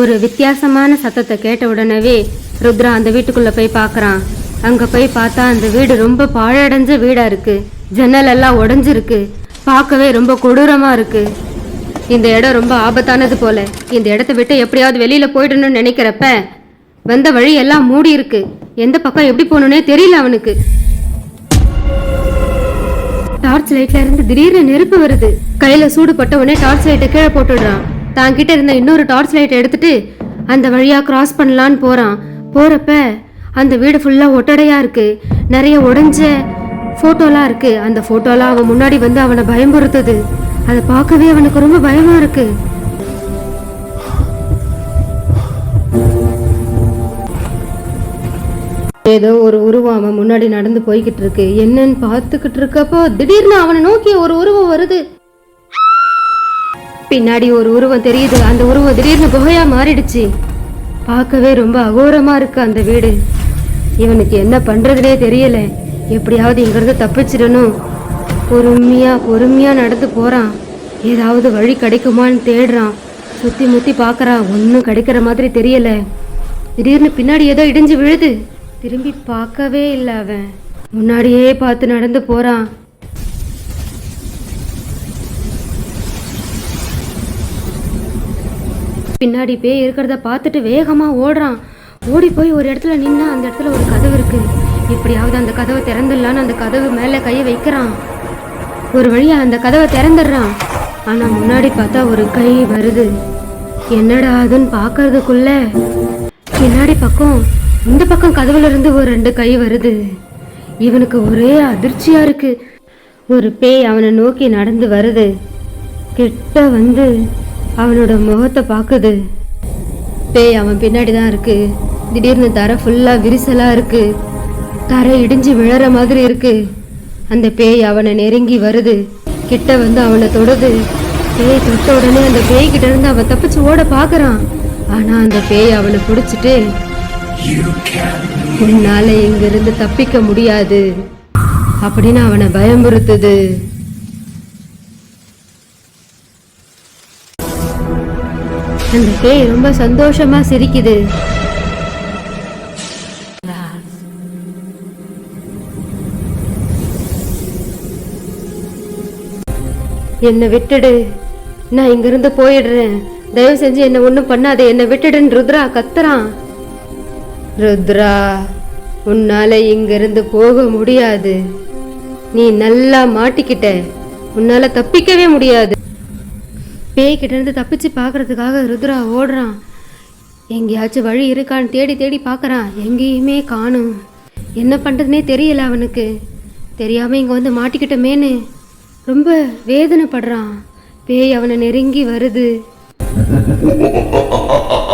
ஒரு வித்தியாசமான சத்தத்தை கேட்ட உடனே ருத்ரா அந்த வீட்டுக்குள்ள போய் பார்க்குறான். அங்க போய் பார்த்தா அந்த வீடு ரொம்ப பாழடைஞ்ச வீடா இருக்கு. ஜன்னல் எல்லாம் உடஞ்சிருக்கு. பார்க்கவே ரொம்ப கொடூரமா இருக்கு. இந்த இடம் ரொம்ப ஆபத்தானது போல. இந்த இடத்த விட்டு எப்படியாவது வெளியில போயிடணும்னு நினைக்கிறப்ப வந்த வழி எல்லாம் மூடி இருக்கு எந்த பக்கம் எப்படி போகணுன்னே தெரியல அவனுக்கு. டார்ச் லைட்ல இருந்து திடீர்னு நெருப்பு வருது. கையில சூடு பட்ட உடனே டார்ச் லைட்டை கீழே போட்டுடுறான் தான் கிட்ட இருந்த இன்னொரு டார்ச் லைட்டை எடுத்துட்டு அந்த வழியா கிராஸ் பண்ணலான்னு போறான். போறப்ப அந்த வீடு ஃபுல்லா ஒட்டடையா இருக்கு. நிறைய உடைஞ்ச போட்டோலாம் இருக்கு. அந்த போட்டோலாம் அவன் முன்னாடி வந்து அவனை பயமுறுத்துது. அதை பார்க்கவே அவனுக்கு ரொம்ப பயமா இருக்கு. ஏதோ ஒரு உருவம் அவன் முன்னாடி நடந்து போய்கிட்டு இருக்கு. என்னன்னு பார்த்துக்கிட்டு இருக்கப்போ திடீர்னு அவனை நோக்கி ஒரு உருவம் வருது. பின்னாடி ஒரு உருவம் தெரியுது. அந்த உருவம் திடீர்னு குகையா மாறிடுச்சு. பார்க்கவே ரொம்ப அகோரமா இருக்கு அந்த வீடு. இவனுக்கு என்ன பண்றதுனே தெரியல. எப்படியாவது இங்கிருந்து தப்பிச்சிடணும். பொறுமையா பொறுமையா நடந்து போறான். ஏதாவது வழி கிடைக்குமான்னு தேடுறான். சுத்தி முத்தி பாக்குறான் ஒன்றும் கிடைக்கிற மாதிரி தெரியல. திடீர்னு பின்னாடி ஏதோ இடிஞ்சு விழுது. திரும்பி பார்க்கவே இல்லை அவன். முன்னாடியே பார்த்து நடந்து போறான். பின்னாடி பேய் இருக்கிறத பார்த்துட்டு வேகமா ஓடுறான். ஓடி போய் ஒரு இடத்துல நின்னா அந்த இடத்துல ஒரு கதவு இருக்கு. எப்படியாவது அந்த கதவை திறந்துடலான்னு அந்த கதவு மேலே கையை வைக்கிறான். ஒரு வழியாக அந்த கதவை திறந்துடுறான். ஆனால் முன்னாடி பார்த்தா ஒரு கை வருது. என்னடா அதுன்னு பார்க்கறதுக்குள்ள பின்னாடி பக்கம் இந்த பக்கம் கதவுல இருந்து ஒரு ரெண்டு கை வருது. இவனுக்கு ஒரே அதிர்ச்சியா இருக்கு. ஒரு பேய் அவனை நோக்கி நடந்து வருது. கிட்ட வந்து அவனோட முகத்தை பார்க்குது. பேய் அவன் பின்னாடி தான் இருக்கு. திடீர்னு தரை ஃபுல்லா விரிசலா இருக்கு. தரை இடிஞ்சு விழற மாதிரி இருக்கு. அந்த பேய் அவனை நெருங்கி வருது. கிட்ட வந்து அவனை தொடுது. பேய் தொட்ட உடனே அந்த பேய்கிட்ட இருந்து அவன் தப்பிச்சு ஓட பாக்குறான் ஆனா அந்த பேய் அவனை பிடிச்சிட்டு உன்னால இங்கிருந்து தப்பிக்க முடியாது. அப்படின்னு அவனை பயமுறுத்துது. அந்த பேய் ரொம்ப சந்தோஷமா சிரிக்குது. என்னை விட்டுடு. நான் இங்கிருந்து போயிடுறேன். தயவு செஞ்சு என்ன ஒன்றும் பண்ணாதே. என்னை விட்டுடுன்னு ருத்ரா கத்துறான். ருத்ரா உன்னால இங்கிருந்து போக முடியாது. நீ நல்லா மாட்டிக்கிட்ட. உன்னால தப்பிக்கவே முடியாது. பேய்கிட்ட இருந்து தப்பிச்சு பார்க்கறதுக்காக ருத்ரா ஓடுறான். எங்கேயாச்சும் வழி இருக்கான்னு தேடி தேடி பார்க்குறான். எங்கேயுமே காணும். என்ன பண்ணுறதுனே தெரியல அவனுக்கு. தெரியாமல் இங்கே வந்து மாட்டிக்கிட்டமேன்னு ரொம்ப வேதனைப்படுறான். பேய் அவனை நெருங்கி வருது.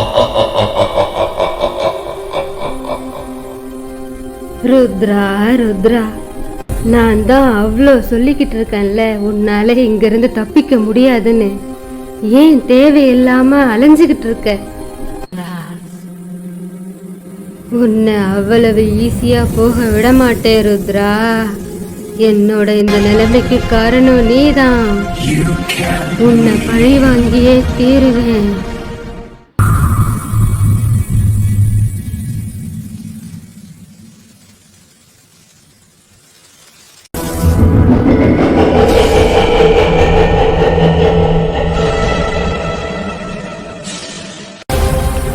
ருத்ரா ருத்ரா. நான் தான் அவ்வளோ சொல்லிக்கிட்டு இருக்கேன்ல உன்னால இங்கிருந்து தப்பிக்க முடியாதுன்னு. ஏன் தேவையில்லாம அலைஞ்சுக்கிட்டு இருக்க? உன்னை அவ்வளவு ஈஸியா போக விட மாட்டேன் ருத்ரா. என்னோட இந்த நிலைமைக்கு காரணம் நீதான். உன்னை பழி வாங்கியே தீருவேன்.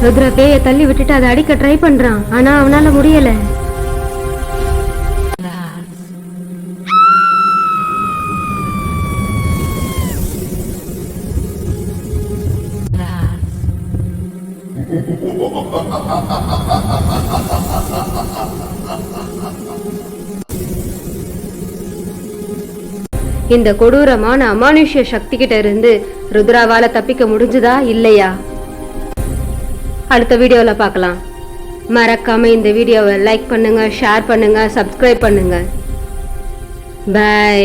ருத்ரா பேய தள்ளி விட்டுட்டு அதை அடிக்க ட்ரை பண்றான். ஆனா அவனால முடியல. இந்த கொடூரமான அமானுஷ்ய சக்தி கிட்ட இருந்து ருத்ராவால தப்பிக்க முடிஞ்சுதா? இல்லையா? அடுத்த வீடியோவில் பார்க்கலாம். மறக்காம இந்த வீடியோவை லைக் பண்ணுங்க ஷேர் பண்ணுங்க சப்ஸ்கிரைப் பண்ணுங்க. பை